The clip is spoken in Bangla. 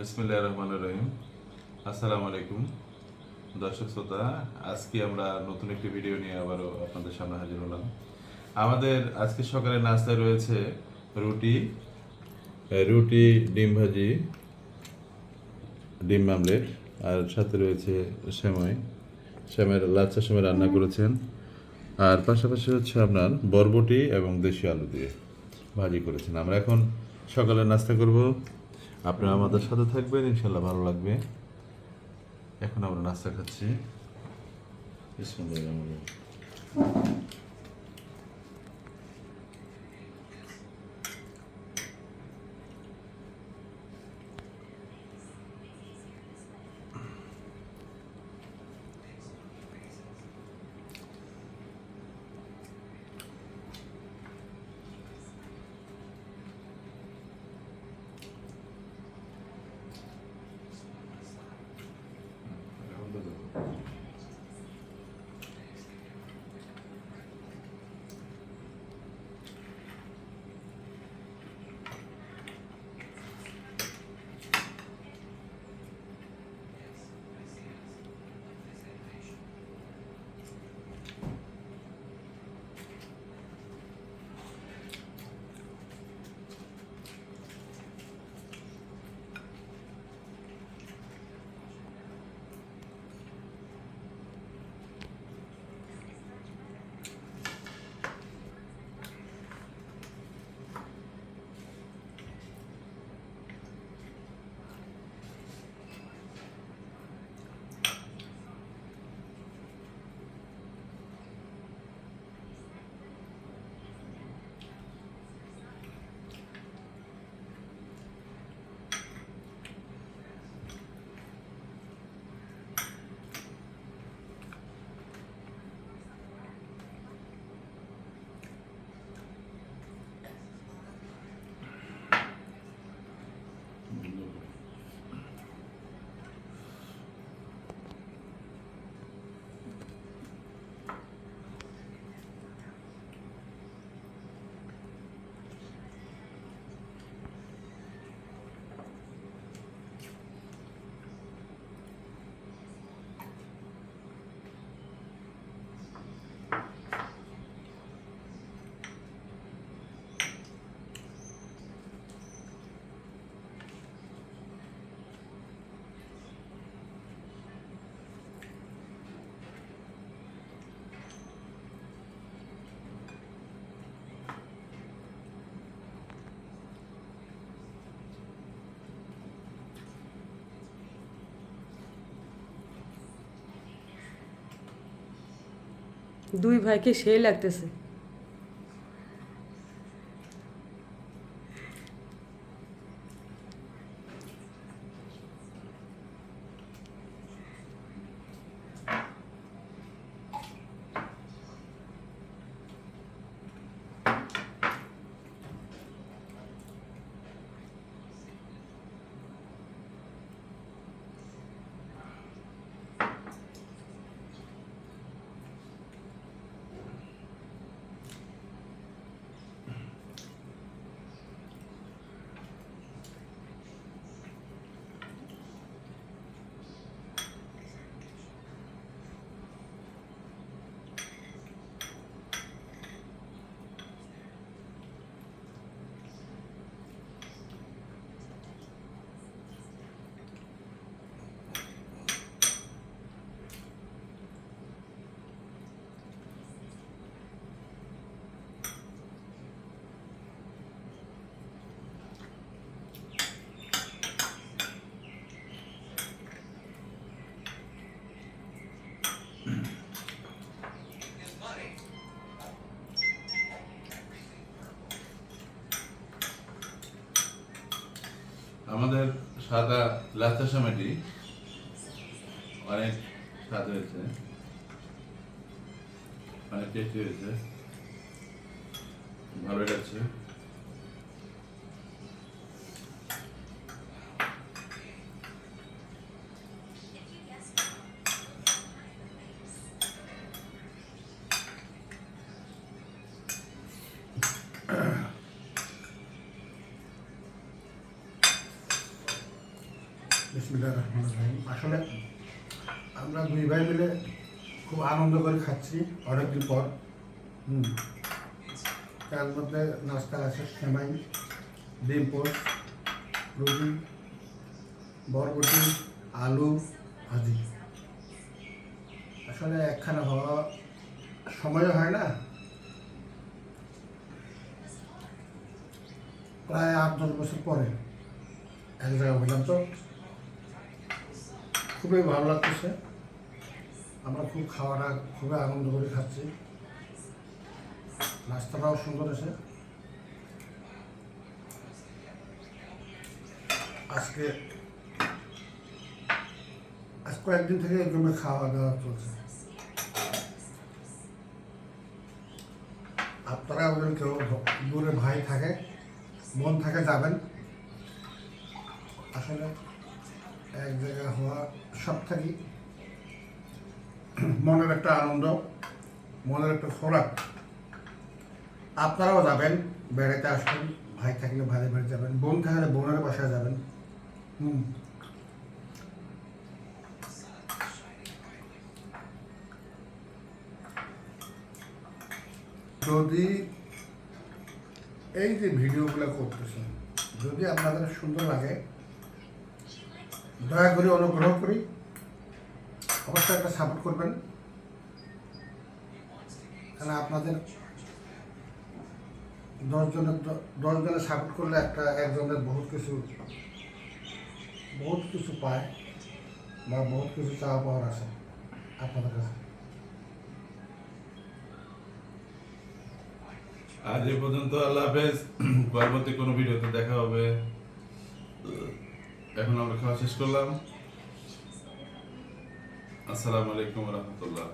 বিসমিল্লাহ রহমান রহিম। আসসালামু আলাইকুম দর্শক শ্রোতা, আজকে আমরা নতুন একটি ভিডিও নিয়ে আবারও আপনাদের সামনে হাজির হলাম। আমাদের আজকে সকালে নাস্তায় রয়েছে রুটি রুটি, ডিম ভাজি, ডিম আমলেট, আর সাথে রয়েছে সেমাই। সেমাইয়ের লাচ্চা সেমাই রান্না করেছেন। আর পাশাপাশি হচ্ছে আপনার বরবটি এবং দেশি আলু দিয়ে ভাজি করেছেন। আমরা এখন সকালে নাস্তা করব। আপনারা আমাদের সাথে থাকবেন ইনশাল্লাহ ভালো লাগবে। এখন আমরা নাস্তা খাচ্ছি। বিসমিল্লাহির দুই ভাইকে সেই লাগতেছে। আমাদের সাদা লাচা সামেটি অনেক স্বাদ হয়েছে। অনেক টেস্টি হয়েছে। ভালো লাগছে। বিসমিল্লাহ রহমান রহিম। আসলে আমরা দুই ভাই মিলে খুব আনন্দ করে খাচ্ছি অনেকদিন পর। হুম। তার মধ্যে নাস্তা আছে সেমাই, ডিম পোস্ট রুটি, বরবটি, আলু ভাজি। আসলে একখানা হওয়া সময় হয় না। প্রায় আট দশ বছর পরে এক জায়গায় হলাম তো। খুবই ভালো লাগতেছে। আমরা খুব খাওয়াটা খুবই আনন্দ করে খাচ্ছি। নাস্তাটাও সুন্দর আছে আজকে, আজ কয়েকদিন থেকে এরকম খাওয়া দাওয়া চলছে। আপনারা ওদের কেউ দূরে ভাই থাকে, মন থাকে যাবেন। আসলে এক জায়গায় হওয়া সব থাকি মনের একটা আনন্দ, মনের একটা খোরাক আপনারাও যাবেন বেড়াতে আসবেন, ভাই থাকলে ভাইয়ের বাড়ি যাবেন, বোন থাকলে বোনের বাসায় যাবেন। হুম। যদি এই যে ভিডিওগুলো করতেছেন, যদি আপনাদের সুন্দর লাগে দয়া করে অনুগ্রহ করি অবশ্যই একটা সাপোর্ট করবেন। কারণ আপনাদের দশজনের দশজনের সাপোর্ট করলে একটা একজনের বহুত কিছু বহুত কিছু পায় বা বহুত কিছু চাওয়া পাওয়ার আছে আপনাদের কাছে। আজ এই পর্যন্ত আল্লাহ হাফেজ। পরবর্তী কোনো ভিডিওতে দেখা হবে। এখন আমরা খাওয়া শেষ করলাম। আসসালামু আলাইকুম রহমতুল্লাহ।